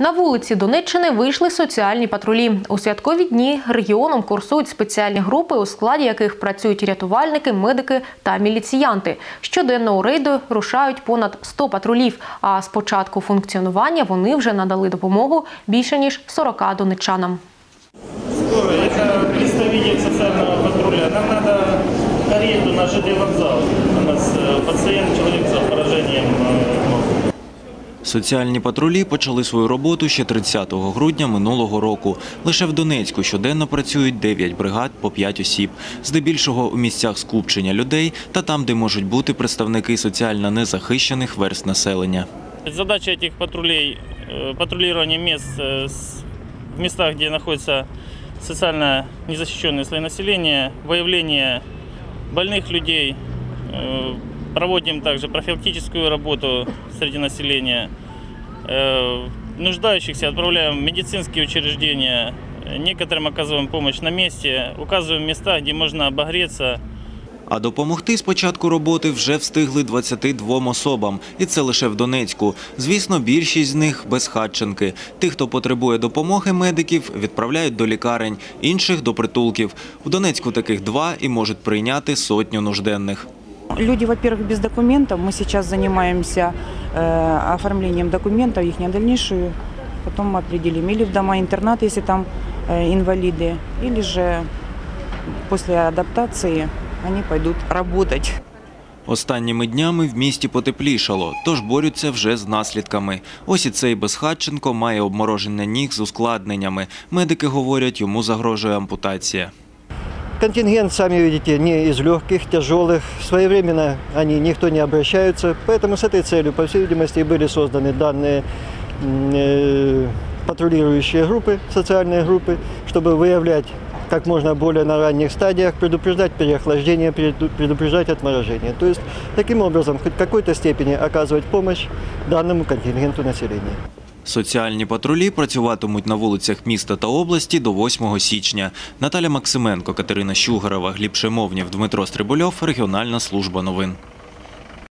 На вулиці Донеччини вийшли соціальні патрулі. У святкові дні регіоном курсують спеціальні групи, у складі яких працюють рятувальники, медики та міліціянти. Щоденно у рейди рушають понад 100 патрулів. А з початку функціонування вони вже надали допомогу більше ніж 40 донеччанам. Скоро, это представитель социального патруля. Нам карету на ЖД вокзал. У нас э, Соціальні патрулі почали свою роботу ще 30 грудня минулого року. Лише в Донецьку щоденно працюють 9 бригад по 5 осіб. Здебільшого у місцях скупчення людей та там, де можуть бути представники соціально незахищених верст населення. Задача этих патрулей э, патрулирование мест э, с- в местах, где находятся социально незащищенные слои населения, выявление больных людей. Э, Проводим также профилактическую работу среди населения. Э, Нуждающихся отправляем в медицинские учреждения. Э, Некоторым оказываем помощь на месте. Указываем места, где можно обогреться, А допомогти з початку роботи вже встигли 22 особам, і це лише в Донецьку. Звісно, більшість з них безхатченки. Тих, хто потребує допомоги медиків, відправляють до лікарень, інших до притулків. В Донецьку таких два і можуть прийняти сотню нужденних. Люди, во-первых, без документов. Мы сейчас занимаемся э, оформлением документов, их дальнейшую. Потом мы определим или в дома-интернат, если там э, инвалиды, или же после адаптации они пойдут работать. Останніми днями в місті потеплішало, тож борються вже з наслідками. Ось і цей безхатченко має обмороження ніг з ускладненнями. Медики говорять, йому загрожує ампутація. Контингент, сами видите, не из легких, тяжелых. Своевременно они никто не обращаются. Поэтому с этой целью, по всей видимости, были созданы данные э, патрулирующие группы, социальные группы, чтобы выявлять как можно более на ранних стадиях, предупреждать переохлаждение, преду- предупреждать отморожение. То есть, таким образом, в какой-то степени оказывать помощь данному контингенту населения. Соціальні патрулі працюватимуть на вулицях міста та області до 8 січня. Наталя Максименко, Катерина Щугарова, Гліб Шемовнів, Дмитро Стрибульов, Регіональна служба новин.